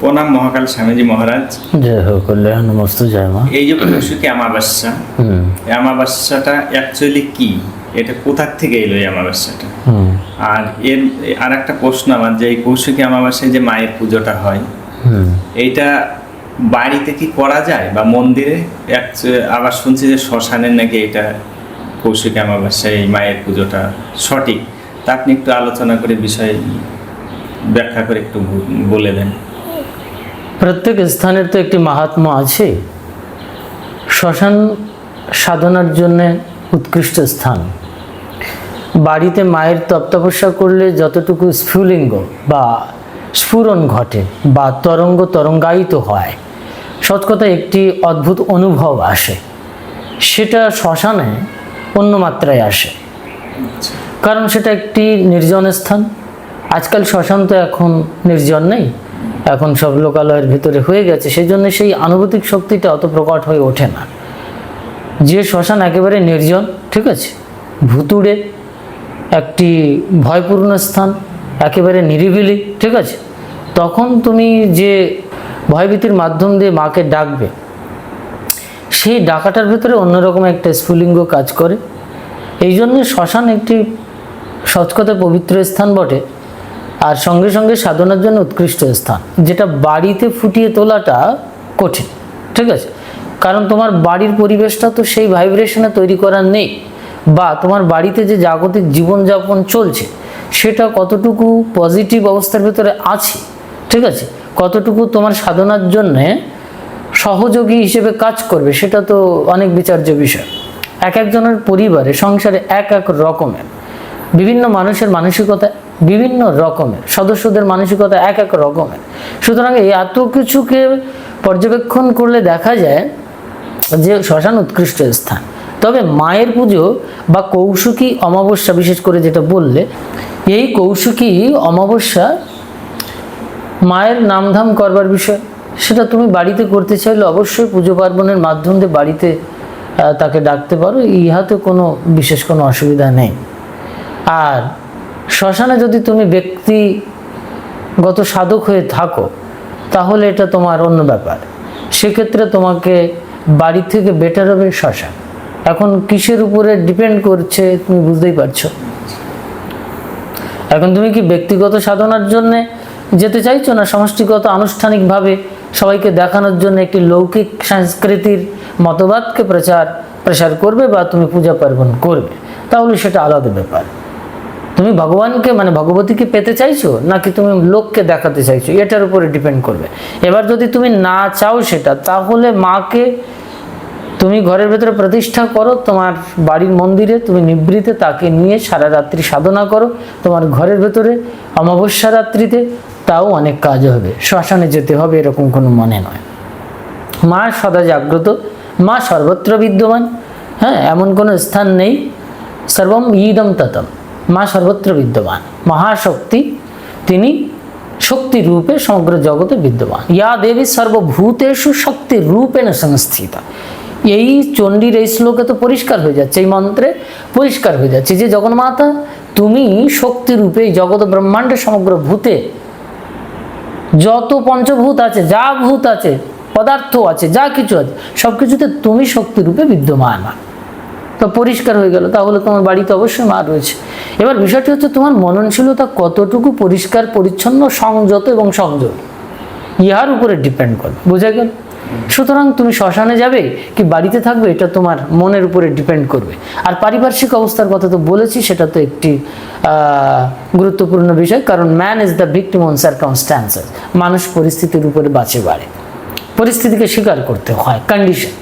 প্রণাম মহাকাল স্বামীজি মহারাজ। জয় হোক কল্যাণ নমস্ত জয় মা। এই যে কৌশিকী অমাবস্যা হুম। এই অমাবস্যাটা অ্যাকচুয়ালি কি? এটা কোথার থেকে এলো এই অমাবস্যাটা? আর এর আর একটা প্রশ্ন আমার যে এই কৌশিকী অমাবস্যায় যে মায়ের পুজোটা হয় এইটা বাড়িতে কি করা যায়? বা মন্দিরে? আবার শুনছি যে শ্মশানের নাকি এটা কৌশিকী অমাবস্যায় এই মায়ের পুজোটা সঠিক। তা আপনি একটু আলোচনা করে বিষয় ব্যাখ্যা করে একটু বলে দেন। প্রত্যেক স্থানের তো একটি মাহাত্ম্য আছে। শ্মশান সাধনার জন্য উৎকৃষ্ট স্থান। বাড়িতে মায়ের তপ্তপস্যা করলে যতটুকু স্ফুলিঙ্গ বা স্ফুরণ ঘটে বা তরঙ্গ তরঙ্গায়িত হয়, সৎকথা একটি অদ্ভুত অনুভব আসে। সেটা শ্মশানে অন্য মাত্রায় আসে। কারণ সেটা একটি নির্জন স্থান। আজকাল শ্মশান তো এখন নির্জন নেই। এখন সব লোকালয়ের ভিতরে হয়ে গেছে সেই জন্য সেই আনুভূতিক শক্তিটা অত প্রকট হয়ে ওঠে না। যে শ্মশান একেবারে নির্জন, ঠিক আছে? ভুতুড়ে, একটি ভয়পূর্ণ স্থান, একেবারে নিরিবিলি, ঠিক আছে? তখন তুমি যে ভয়ভীতির মাধ্যম দিয়ে মাকে ডাকবে, সেই ডাকাটার ভিতরে অন্যরকম একটা স্ফুলিঙ্গ কাজ করে। এই জন্য শ্মশান একটি সচকতে পবিত্র স্থান বটে। আর সঙ্গে সঙ্গে সাধনার জন্য উৎকৃষ্ট স্থান, যেটা বাড়িতে ফুটিয়ে তোলাটা কঠিন, ঠিক আছে? কারণ তোমার বাড়ির পরিবেশটা তো সেই ভাইব্রেশনে তৈরি করার নেই, বা তোমার বাড়িতে যে জাগতিক জীবনযাপন চলছে, সেটা কতটুকু পজিটিভ অবস্থার ভেতরে আছে, ঠিক আছে? কতটুকু তোমার সাধনার জন্যে সহযোগী হিসেবে কাজ করবে, সেটা তো অনেক বিচার্য বিষয়। এক একজনের পরিবারে সংসারে এক এক রকমের, বিভিন্ন মানুষের মানসিকতা বিভিন্ন রকমের, সদস্যদের মানসিকতা এক এক রকমের। সুতরাং এই এত কিছুকে পর্যবেক্ষণ করলে দেখা যায় যে শ্মশান উৎকৃষ্ট স্থান। তবে মায়ের পুজো বা কৌশুকী অমাবস্যা বিশেষ করে যেটা বললে, এই কৌশুকী অমাবস্যা মায়ের নামধাম করবার বিষয়। সেটা তুমি বাড়িতে করতে চাইলে অবশ্যই পুজো পার্বণের মাধ্যম দিয়ে বাড়িতে তাকে ডাকতে পারো। ইহাতে কোনো বিশেষ কোনো অসুবিধা নেই। আর শ্মশানে যদি তুমি ব্যক্তিগত সাধক হয়ে থাকো, তাহলে এটা তোমার অন্য ব্যাপার। সেক্ষেত্রে তোমাকে বাড়ি থেকে বেটার হবে শ্মশান। এখন কিসের উপরে ডিপেন্ড করছে তুমি বুঝতেই পারছ। এখন তুমি কি ব্যক্তিগত সাধনার জন্য যেতে চাইছো না সমষ্টিগত আনুষ্ঠানিকভাবে সবাইকে দেখানোর জন্য একটি লৌকিক সংস্কৃতির মতবাদকে প্রচার প্রসার করবে বা তুমি পূজা পার্বণ করবে? তাহলে সেটা আলাদা ব্যাপার। তুমি ভগবানকে মানে ভগবতীকে পেতে চাইছো, নাকি তুমি লোককে দেখাতে চাইছো? এটার উপরে ডিপেন্ড করবে। এবার যদি তুমি না চাও সেটা, তাহলে মাকে তুমি ঘরের ভেতরে প্রতিষ্ঠা করো, তোমার বাড়ির মন্দিরে তুমি নিবৃতে তাকে নিয়ে সারা রাত্রি সাধনা করো, তোমার ঘরের ভেতরে অমাবস্যা রাত্রিতে তাও অনেক কাজ হবে। শ্মশানে যেতে হবে এরকম কোনো মনে নয়। মা সদা জাগ্রত, মা সর্বত্র বিদ্যমান হ্যাঁ এমন কোনো স্থান নেই, সর্বম ইদম ততম। মা সর্বত্র বিদ্যমান। মহাশক্তি, তিনি শক্তি রূপে সমগ্র জগতে বিদ্যমান। ইয়া দেবী সর্বভূতেষু শক্তি রূপেণ সংস্থিত। এই চণ্ডীর এই শ্লোকে তো পরিষ্কার হয়ে যাচ্ছে, এই মন্ত্রে পরিষ্কার হয়ে যাচ্ছে যে জগন্মাতা, তুমি শক্তি রূপে জগৎ ব্রহ্মাণ্ডের সমগ্র ভূতে যত পঞ্চভূত আছে, যা ভূত আছে পদার্থ আছে, যা কিছু আছে সব কিছুতে তুমি শক্তিরূপে বিদ্যমান। তো পরিষ্কার হয়ে গেল, তাহলে তোমার বাড়িতে অবশ্যই মা রয়েছে। এবার বিষয়টি হচ্ছে তোমার মননশীলতা কতটুকু পরিষ্কার, পরিচ্ছন্ন, সংযত এবং সংযত ইহার উপরে ডিপেন্ড করবে বোঝা গেল? সুতরাং তুমি শ্মশানে যাবে কি বাড়িতে থাকবে, এটা তোমার মনের উপরে ডিপেন্ড করবে। আর পারিপার্শ্বিক অবস্থার কথা তো বলেছি, সেটা তো একটি গুরুত্বপূর্ণ বিষয়, কারণ man is the victim on circumstances মানুষ পরিস্থিতির উপরে বাঁচে বাড়ে। পরিস্থিতিকে স্বীকার করতে হয় কন্ডিশন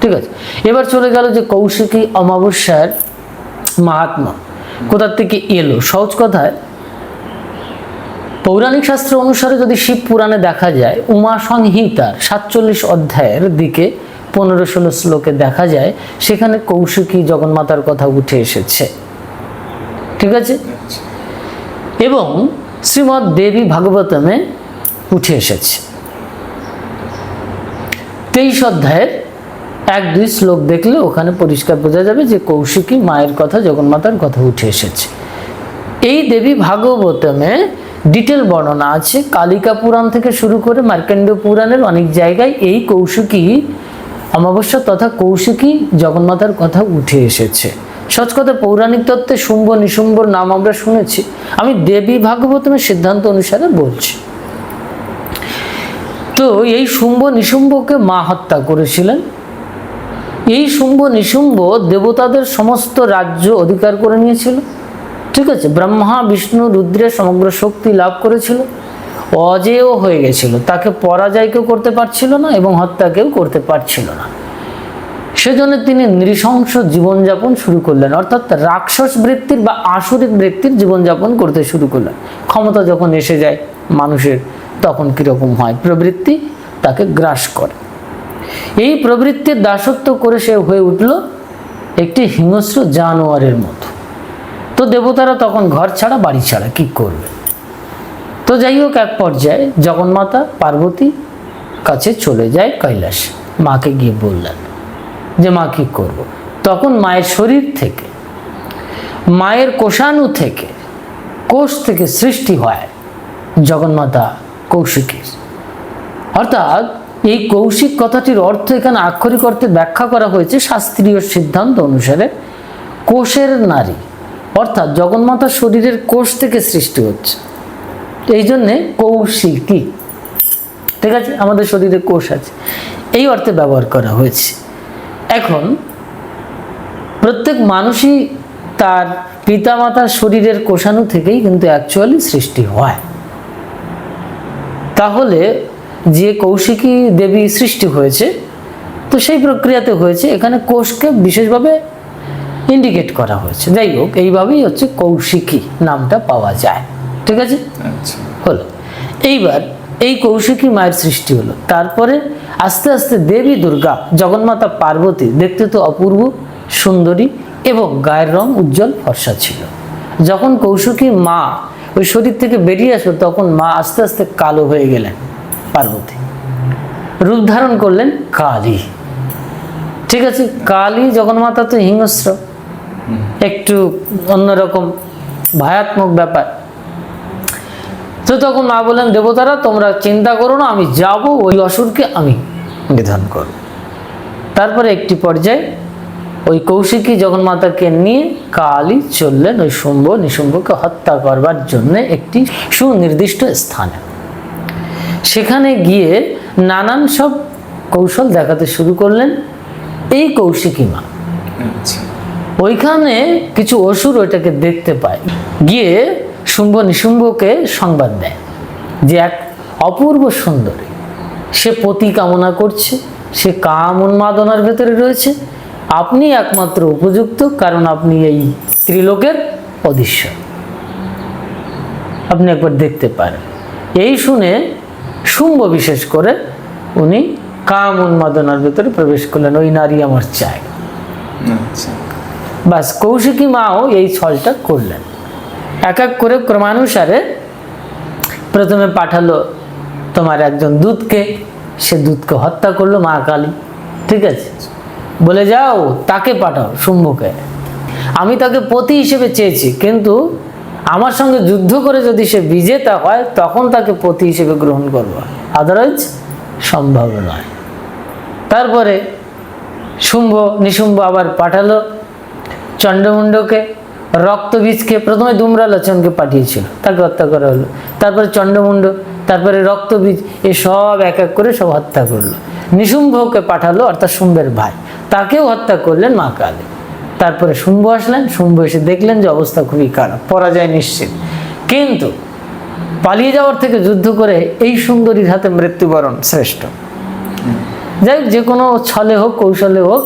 ঠিক আছে। এবার চলে গেল যে কৌশিকী অমাবস্যার মাহাত্মা কোথার থেকে এলো? সহজ কথায়, পৌরাণিক শাস্ত্র অনুসারে যদি শিব পুরাণে দেখা যায়, উমা সংহিতার সাতচল্লিশ অধ্যায়ের দিকে পনেরো ষোলো শ্লোকে দেখা যায়, সেখানে কৌশিকী জগন্মাতার কথা উঠে এসেছে। ঠিক আছে? এবং শ্রীমৎ দেবী ভাগবতমে উঠে এসেছে। তেইশ অধ্যায়ের এক দুই শ্লোক দেখলে ওখানে পরিষ্কার বোঝা যাবে যে কৌশিকী মায়ের কথা, জগন্মাতার কথা উঠে এসেছে। এই দেবী ভাগবতমে ডিটেল বর্ণনা আছে। কালিকা পুরাণ থেকে শুরু করে মার্কেন্ড পুরাণের অনেক জায়গায় এই কৌশিকী অমাবস্যা তথা কৌশিকী জগন্মাতার কথা উঠে এসেছে। সচ কথা, পৌরাণিক তত্ত্বে শুম্ভ নিশুম্ভর নাম আমরা শুনেছি। আমি দেবী ভাগবতমের সিদ্ধান্ত অনুসারে বলছি। তো এই শুম্ভ, নিশুম্ভকে মা হত্যা করেছিলেন। এই শুম্ভ নিশুম্ভ দেবতাদের সমস্ত রাজ্য অধিকার করে নিয়েছিল। ঠিক আছে? ব্রহ্মা, বিষ্ণু রুদ্রের সমগ্র শক্তি লাভ করেছিল। অজেয় হয়ে গেছিল। তাকে পরাজয় কেউ করতে পারছিল না এবং হত্যা কেউ করতে পারছিল না। সেজন্য তিনি নৃশংস জীবনযাপন শুরু করলেন। অর্থাৎ রাক্ষস বৃত্তির বা আসরিক বৃত্তির জীবনযাপন করতে শুরু করলেন। ক্ষমতা যখন এসে যায় মানুষের, তখন কীরকম হয়? প্রবৃত্তি তাকে গ্রাস করে। এই প্রবৃত্তির দাসত্ব করে সে হয়ে উঠল একটি হিংস্র জানোয়ারের মতো। তো দেবতারা তখন ঘর ছাড়া বাড়ি ছাড়া কি করবে? তো যাই হোক, এক পর্যায়ে জগন্মাতা পার্বতী কাছে চলে যায় কৈলাস। মাকে গিয়ে বললেন যে, মা, কি করব? তখন মায়ের শরীর থেকে, মায়ের কোষাণু থেকে, কোষ থেকে সৃষ্টি হয় জগন্মাতা কৌশিকীর। অর্থাৎ এই কৌশিক কথাটির অর্থ এখানে আক্ষরিক অর্থে ব্যাখ্যা করা হয়েছে শাস্ত্রীয় সিদ্ধান্ত অনুসারে। কোষের নারী, অর্থাৎ জগন্মাতার শরীরের কোষ থেকে সৃষ্টি হচ্ছে। এই জন্যে কৌশিকী। ঠিক আছে? আমাদের শরীরে কোষ আছে। এই অর্থে ব্যবহার করা হয়েছে। এখন, প্রত্যেক মানুষই তার পিতামাতার শরীরের কোষাণু থেকেই কিন্তু অ্যাকচুয়ালি সৃষ্টি হয়। তাহলে যে কৌশিকী দেবী সৃষ্টি হয়েছে তো সেই প্রক্রিয়াতে হয়েছে এখানে কোষকে বিশেষভাবে ইন্ডিকেট করা হয়েছে। যাই হোক এইভাবেই হচ্ছে কৌশিকী নামটা পাওয়া যায়। ঠিক আছে? আচ্ছা। হলো। এইবার এই কৌশিকী মায়ের সৃষ্টি হলো। তারপরে আস্তে আস্তে দেবী দুর্গা জগন্মাতা পার্বতী দেখতে তো অপূর্ব সুন্দরী এবং গায়ের রং উজ্জ্বল ফর্সা ছিল। যখন কৌশিকী মা ওই শরীর থেকে বেরিয়ে আসলো তখন মা আস্তে আস্তে কালো হয়ে গেলেন। পার্বতী। রূপ ধারণ করলেন কালী। ঠিক আছে, কালী জগন্মাতা তো হিংস্র। একটু অন্যরকম ভয়াত্মক ব্যাপার। তো তখন মা বললেন, দেবতারা, তোমরা চিন্তা করো না, আমি যাব, ওই অসুরকে আমি নিধন করব। তারপরে একটি পর্যায়ে ওই কৌশিকী জগন্মাতাকে নিয়ে কালী চললেন ওই শুম্ভ, নিশুম্ভকে হত্যা করবার জন্য একটি সুনির্দিষ্ট স্থানে। সেখানে গিয়ে নানান সব কৌশল দেখাতে শুরু করলেন এই কৌশিকী মা। আচ্ছা। ওইখানে কিছু অসুর ওইটাকে দেখতে পায়। গিয়ে শুম্ভ নিশুম্ভকে সংবাদ দেয় যে এক অপূর্ব সুন্দরী সে পতি কামনা করছে সে কাম উন্মাদনার ভেতরে রয়েছে। আপনি একমাত্র উপযুক্ত কারণ আপনি এই ত্রিলোকের অদৃশ্য আপনি একবার দেখতে পারেন। এই শুনে শুম্ভ বিশেষ করে উনি কাম উন্মাদনার ভেতরে প্রবেশ করলেন ওই নারী আমার চাই। আচ্ছা। বাস কৌশিকী মাও এই ছলটা করলেন। এক এক করে ক্রমানুসারে প্রথমে পাঠালো তোমার একজন দূতকে সে দূতকে হত্যা করল মা কালী। ঠিক আছে? বলে যাও তাকে পাঠাও শুম্ভকে। আমি তাকে পতি হিসেবে চেয়েছি কিন্তু আমার সঙ্গে যুদ্ধ করে যদি সে বিজেতা হয়, তখন তাকে পতি হিসেবে গ্রহণ করব। আদারওয়াইজ সম্ভব নয়। তারপরে শুম্ভ, নিশুম্ভ আবার পাঠালো চন্ডমুণ্ডকে রক্তবীজকে, প্রথমে দুম্রালোচনকে পাঠিয়েছিল, তাকে হত্যা করা হলো। তারপরে চন্ডমুণ্ড তারপরে রক্তবীজ, এ সব এক এক করে সব হত্যা করল। নিশুম্ভকে পাঠালো, অর্থাৎ শুম্ভের ভাই। তাকেও হত্যা করলেন মা কালী। তারপরে শুম্ভ আসলেন শুম্ভ এসে দেখলেন যে অবস্থা খুবই খারাপ, পরাজয় নিশ্চিত। কিন্তু পালিয়ে যাওয়ার থেকে যুদ্ধ করে এই সুন্দরীর হাতে মৃত্যুবরণ শ্রেষ্ঠ। যাই যে কোনো ছলে হোক, কৌশলে হোক,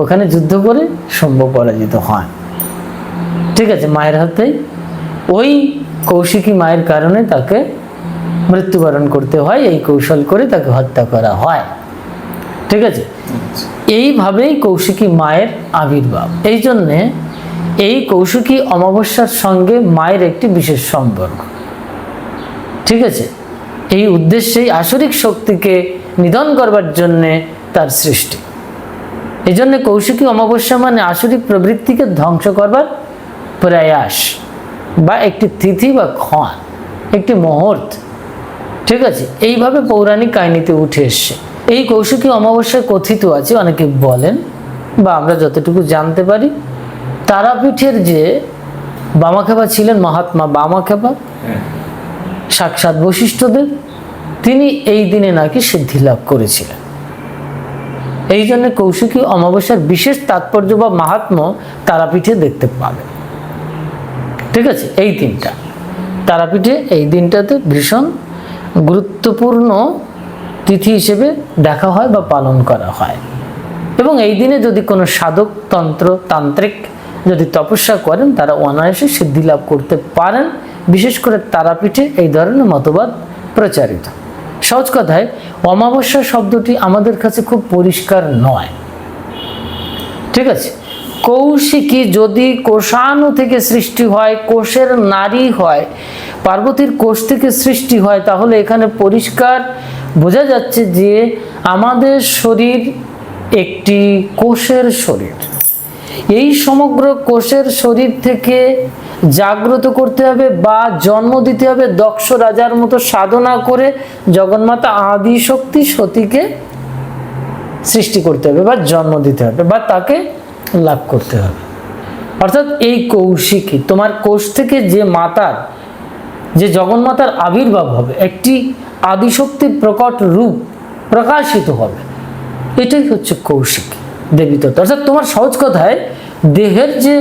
ওখানে যুদ্ধ করে সম্ভব পরাজিত হয় ঠিক আছে, মায়ের হাতেই ওই কৌশিকী মায়ের কারণে তাকে মৃত্যুবরণ করতে হয়, এই কৌশল করে তাকে হত্যা করা হয়। ঠিক আছে? এইভাবেই কৌশিকী মায়ের আবির্ভাব। এই জন্যে এই কৌশিকী অমাবস্যার সঙ্গে মায়ের একটি বিশেষ সম্পর্ক। ঠিক আছে? এই উদ্দেশ্যেই আসরিক শক্তিকে নিধন করবার জন্যে তার সৃষ্টি। এই জন্যে কৌশিকী অমাবস্যা মানে আসরিক প্রবৃত্তিকে ধ্বংস করবার প্রয়াস বা একটি তিথি বা ক্ষণ, একটি মুহূর্ত। ঠিক আছে? এইভাবে পৌরাণিক কাহিনীতে উঠে এসছে। এই কৌশিকী অমাবস্যায় কথিত আছে অনেকে বলেন বা আমরা যতটুকু জানতে পারি তারাপীঠের যে বামাখ্যাপা ছিলেন মহাত্মা বামাখ্যাপা হ্যাঁ। সাক্ষাৎ বৈশিষ্ট্যদের তিনি এই দিনে নাকি সিদ্ধি লাভ করেছিলেন। এই জন্য কৌশিকী অমাবস্যার বিশেষ তাৎপর্য বা মাহাত্ম্য তারাপীঠে দেখতে পাবে ঠিক আছে? এই দিনটা। তারাপীঠে এই দিনটাতে ভীষণ গুরুত্বপূর্ণ তিথি হিসেবে দেখা হয় বা পালন করা হয়। এবং এই দিনে যদি কোনো সাধক, তন্ত্র, তান্ত্রিক যদি তপস্যা করেন, তারা অনায়াসে সিদ্ধি লাভ করতে পারেন। বিশেষ করে তারাপীঠে এই ধরনের মতবাদ প্রচারিত। সহজ কথায়, অমাবস্যা শব্দটি আমাদের কাছে খুব পরিষ্কার নয়। ঠিক আছে? কৌশিকী যদি কোষাণু থেকে সৃষ্টি হয়, কোষের নারী হয়, পার্বতীর কোষ থেকে সৃষ্টি হয়, তাহলে এখানে পরিষ্কার বোঝা যাচ্ছে যে আমাদের শরীর একটি কোষের শরীর। এই সমগ্র কোষের শরীর থেকে জাগ্রত করতে হবে বা জন্ম দিতে হবে দক্ষ রাজার মতো সাধনা করে জগন্মাতা আদি শক্তি সতীকে সৃষ্টি করতে হবে বা জন্ম দিতে হবে বা তাকে লাভ করতে হবে। অর্থাৎ এই কৌশিকী, তোমার কোষ থেকে যে মাতার যে জগন্মাতার আবির্ভাব হবে, একটি আদিশক্তির প্রকট রূপ প্রকাশিত হবে। এটাই হচ্ছে কৌশিক দেবী তত্ত্ব। অর্থাৎ তোমার সহজ কথায় দেহের যে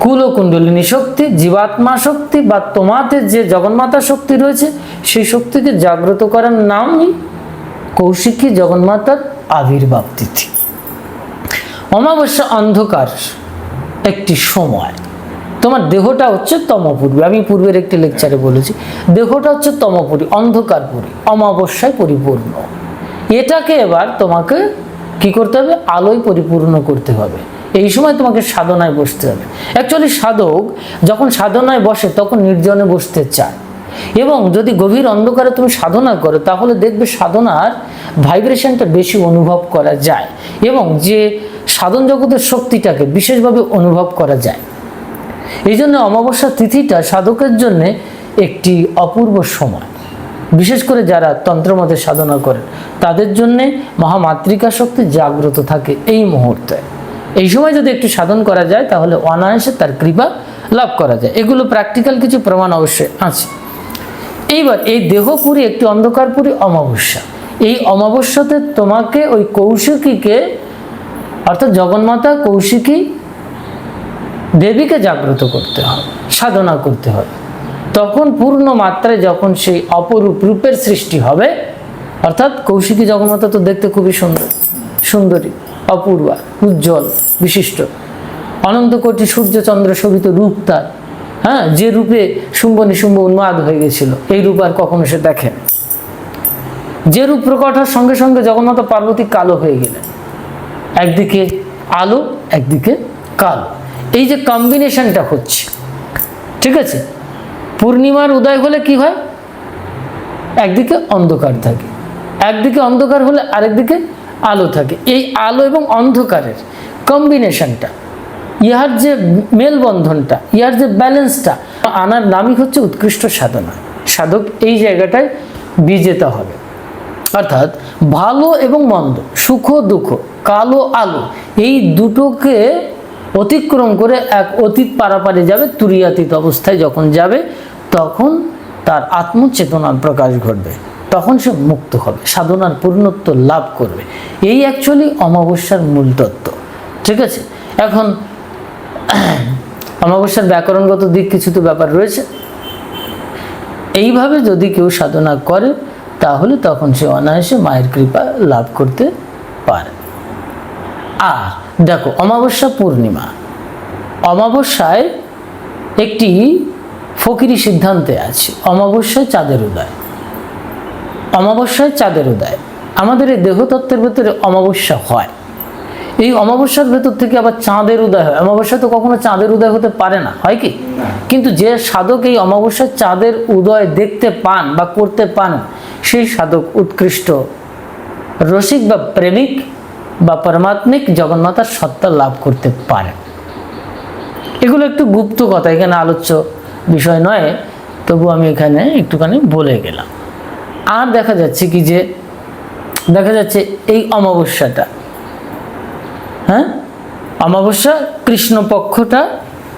কুলকুণ্ডলিনী শক্তি, জীবাত্মা শক্তি বা তোমাতে যে জগন্মাতা শক্তি রয়েছে, সেই শক্তিকে জাগ্রত করার নামই কৌশিকী জগন্মাতার আবির্ভাব তিথি। অমাবস্যা অন্ধকার একটি সময়। তোমার দেহটা হচ্ছে তমপুরী। আমি পূর্বের একটি লেকচারে বলেছি, দেহটা হচ্ছে তমপুরী, অন্ধকারপুরী, অমাবস্যায় পরিপূর্ণ। এটাকে এবার তোমাকে কি করতে হবে? আলোয় পরিপূর্ণ করতে হবে। এই সময় তোমাকে সাধনায় বসতে হবে। অ্যাকচুয়ালি সাধক যখন সাধনায় বসে, তখন নির্জনে বসতে চায়। এবং যদি গভীর অন্ধকারে তুমি সাধনা করো, তাহলে দেখবে সাধনার ভাইব্রেশনটা বেশি অনুভব করা যায়। এবং যে সাধন জগতের শক্তিটাকে বিশেষভাবে অনুভব করা যায়। এই জন্য অমাবস্যা তিথিটা সাধকের জন্য একটি অপূর্ব সময়। বিশেষ করে যারা তন্ত্রমতে সাধনা করেন, তাদের জন্যে মহামাতৃকা শক্তি জাগ্রত থাকে এই মুহূর্তে। এই সময় যদি একটু সাধন করা যায়, তাহলে অনায়াসে তার কৃপা লাভ করা যায়। এগুলো প্র্যাকটিক্যাল কিছু প্রমাণ অবশ্যই আছে। এইবার এই দেহপুরী একটি অন্ধকারপুরী অমাবস্যা। এই অমাবস্যাতে তোমাকে ওই কৌশিকীকে, অর্থাৎ জগন্মাতা কৌশিকী দেবীকে জাগ্রত করতে হবে সাধনা করতে হবে তখন পূর্ণ মাত্রায় যখন সেই অপরূপ রূপের সৃষ্টি হবে, অর্থাৎ কৌশিকী জগন্মাতা তো দেখতে খুবই সুন্দর, সুন্দরী, অপূর্বা, উজ্জ্বল, বিশিষ্ট। অনন্ত কোটি সূর্য চন্দ্র শোভিত রূপ তার। হ্যাঁ যে রূপে শুম্ভ নিশুম্ভ উন্মাদ হয়ে গেছিল, এই রূপ আর কখনো সে দেখে যে রূপ প্রকট হওয়ার সঙ্গে সঙ্গে জগন্নাথ পার্বতী কালো হয়ে গেলেন। একদিকে আলো, একদিকে কালো। এই যে কম্বিনেশনটা হচ্ছে, ঠিক আছে? পূর্ণিমার উদয় হলে কি হয়? একদিকে অন্ধকার থাকে, একদিকে অন্ধকার হলে আরেকদিকে আলো থাকে। এই আলো এবং অন্ধকারের কম্বিনেশনটা ইহার যে মেলবন্ধনটা, ইহার যে ব্যালেন্সটা আনার নামই হচ্ছে উৎকৃষ্ট সাধনা। সাধক এই জায়গাটায় বিজেতা হবে। অর্থাৎ ভালো এবং মন্দ, সুখ দুঃখ, কালো আলো, এই দুটোকে অতিক্রম করে এক অতীত পারাপারে যাবে, তুরিয়াতীত অবস্থায় যখন যাবে, তখন তার আত্মচেতনার প্রকাশ ঘটবে। তখন সে মুক্ত হবে, সাধনার পূর্ণত্ব লাভ করবে। এই অ্যাকচুয়ালি অমাবস্যার মূল তত্ত্ব, ঠিক আছে? এখন, অমাবস্যার ব্যাকরণগত দিক কিছু তো ব্যাপার রয়েছে। এইভাবে যদি কেউ সাধনা করে, তাহলে তখন সে অনায়াসে মায়ের কৃপা লাভ করতে পারে। আর দেখো অমাবস্যা পূর্ণিমা। অমাবস্যায় একটি ফকিরি সিদ্ধান্তে আছে অমাবস্যায় চাঁদের উদয়। অমাবস্যায় চাঁদের উদয়। আমাদের এই দেহতত্ত্বের ভেতরে অমাবস্যা হয়। এই অমাবস্যার ভেতর থেকে আবার চাঁদের উদয় হয়। অমাবস্যা তো কখনো চাঁদের উদয় হতে পারে না হয় কি? কিন্তু যে সাধক এই অমাবস্যার চাঁদের উদয় দেখতে পান বা করতে পান সেই সাধক উৎকৃষ্ট রসিক বা প্রেমিক বা পরমাত্মিক জগন্মাতার সত্তা লাভ করতে পারেন এগুলো একটু গুপ্ত কথা, এখানে আলোচ্য বিষয় নয়, তবু আমি এখানে একটুখানি বলে গেলাম। আর দেখা যাচ্ছে কি যে, দেখা যাচ্ছে এই অমাবস্যাটা হ্যাঁ? অমাবস্যা কৃষ্ণপক্ষটা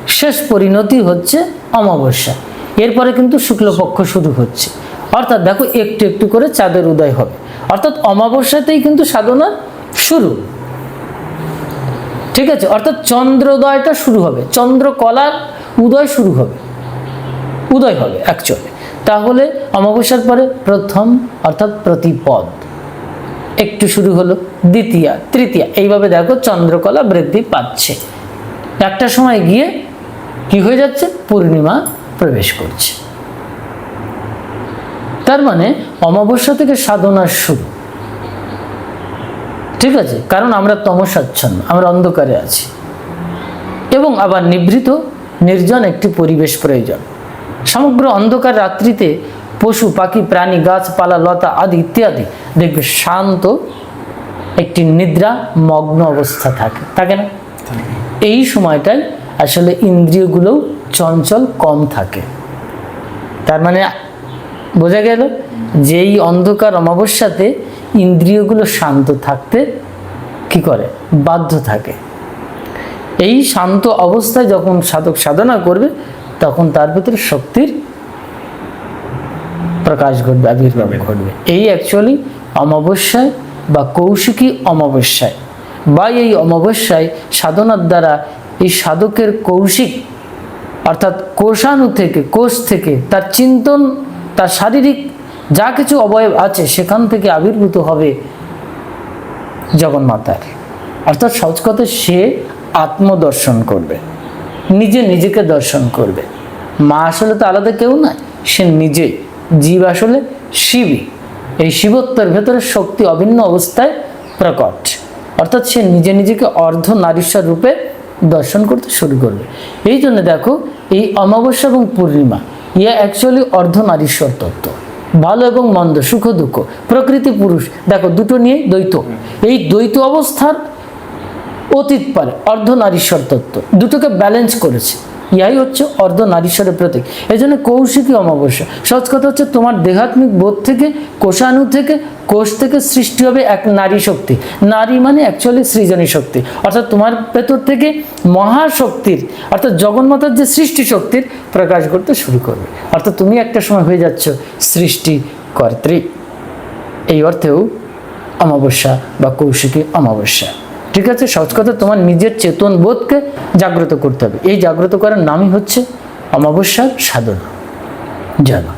শেষ পরিণতি হচ্ছে অমাবস্যা। এরপরে কিন্তু শুক্লপক্ষ শুরু হচ্ছে। অর্থাৎ দেখো একটু একটু করে চাঁদের উদয় হবে। অর্থাৎ অমাবস্যাতেই কিন্তু সাধনার শুরু। ঠিক আছে? অর্থাৎ চন্দ্রোদয়টা শুরু হবে। চন্দ্রকলার উদয় শুরু হবে। উদয় হবে অ্যাকচুয়ালি তাহলে অমাবস্যার পরে প্রথম, অর্থাৎ প্রতিপদ। একটু শুরু হলো, দ্বিতীয়া, তৃতীয়া। এইভাবে দেখো চন্দ্রকলা বৃদ্ধি পাচ্ছে। একটা সময় গিয়ে কি হয়ে যাচ্ছে? পূর্ণিমা প্রবেশ করছে। তার মানে অমাবস্যা থেকে সাধনার শুরু। ঠিক আছে? কারণ আমরা তমসাচ্ছন্ন, আমরা অন্ধকারে আছি। এবং আবার নিভৃত, নির্জন একটি পরিবেশ প্রয়োজন। সমগ্র অন্ধকার রাত্রিতে পশু, পাখি, প্রাণী, গাছপালা, লতা আদি ইত্যাদি দেখবে শান্ত একটি নিদ্রা, মগ্ন অবস্থা থাকে। থাকে না? এই সময়টায় আসলে ইন্দ্রিয়গুলোও চঞ্চল কম থাকে। তার মানে বোঝা গেল যে এই অন্ধকার অমাবস্যাতে ইন্দ্রিয়গুলো শান্ত থাকতে কি করে? বাধ্য থাকে। এই শান্ত অবস্থায় যখন সাধক সাধনা করবে তখন তার ভিতরে শক্তির প্রকাশ ঘটবে আবির্ভাব ঘটবে। এই অ্যাকচুয়ালি অমাবস্যায় বা কৌশিকী অমাবস্যায় বা এই অমাবস্যায় সাধনার দ্বারা এই সাধকের কৌশিক অর্থাৎ কোষাণু থেকে কোষ থেকে তার চিন্তন তার শারীরিক যা কিছু অবয়ব আছে সেখান থেকে আবির্ভূত হবে জগন্মাতার। অর্থাৎ সহজ কথা, সে আত্মদর্শন করবে। নিজে নিজেকে দর্শন করবে। মা আসলে তো আলাদা কেউ নয়, সে নিজেই জীব আসলে শিবই। এই শিবত্বের ভেতরে শক্তি অভিন্ন অবস্থায় প্রকট। অর্থাৎ সে নিজে নিজেকে অর্ধ নারীশ্বর রূপে দর্শন করতে শুরু করবে। এই জন্য দেখো, এই অমাবস্যা এবং পূর্ণিমা ইয়া অ্যাকচুয়ালি অর্ধ নারীশ্বর তত্ত্ব। ভালো এবং মন্দ, সুখ দুঃখ। প্রকৃতি, পুরুষ। দেখো, দুটো নিয়ে দ্বৈত। এই দ্বৈত অবস্থার অতীত পারে, অর্ধ নারীশ্বর তত্ত্ব দুটোকে ব্যালেন্স করেছে। ইহাই হচ্ছে অর্ধ নারীশ্বরের প্রতীক। এই জন্য কৌশিকী অমাবস্যা। সহজ কথা হচ্ছে তোমার দেহাত্মিক বোধ থেকে, কোষাণু থেকে, কোষ থেকে সৃষ্টি হবে এক নারী শক্তি। নারী মানে অ্যাকচুয়ালি সৃজনী শক্তি। অর্থাৎ তোমার ভেতর থেকে মহাশক্তির, অর্থাৎ জগন্মাতার যে সৃষ্টি শক্তির প্রকাশ করতে শুরু করবে। অর্থাৎ তুমি একটা সময় হয়ে যাচ্ছ সৃষ্টিকর্ত্রী এই অর্থেও অমাবস্যা বা কৌশিকী অমাবস্যা। ঠিক আছে, সহজ কথা, তোমার নিজের চেতন বোধকে জাগ্রত করতে হবে। এই জাগ্রত করার নামই হচ্ছে অমাবস্যার সাধনা। জানা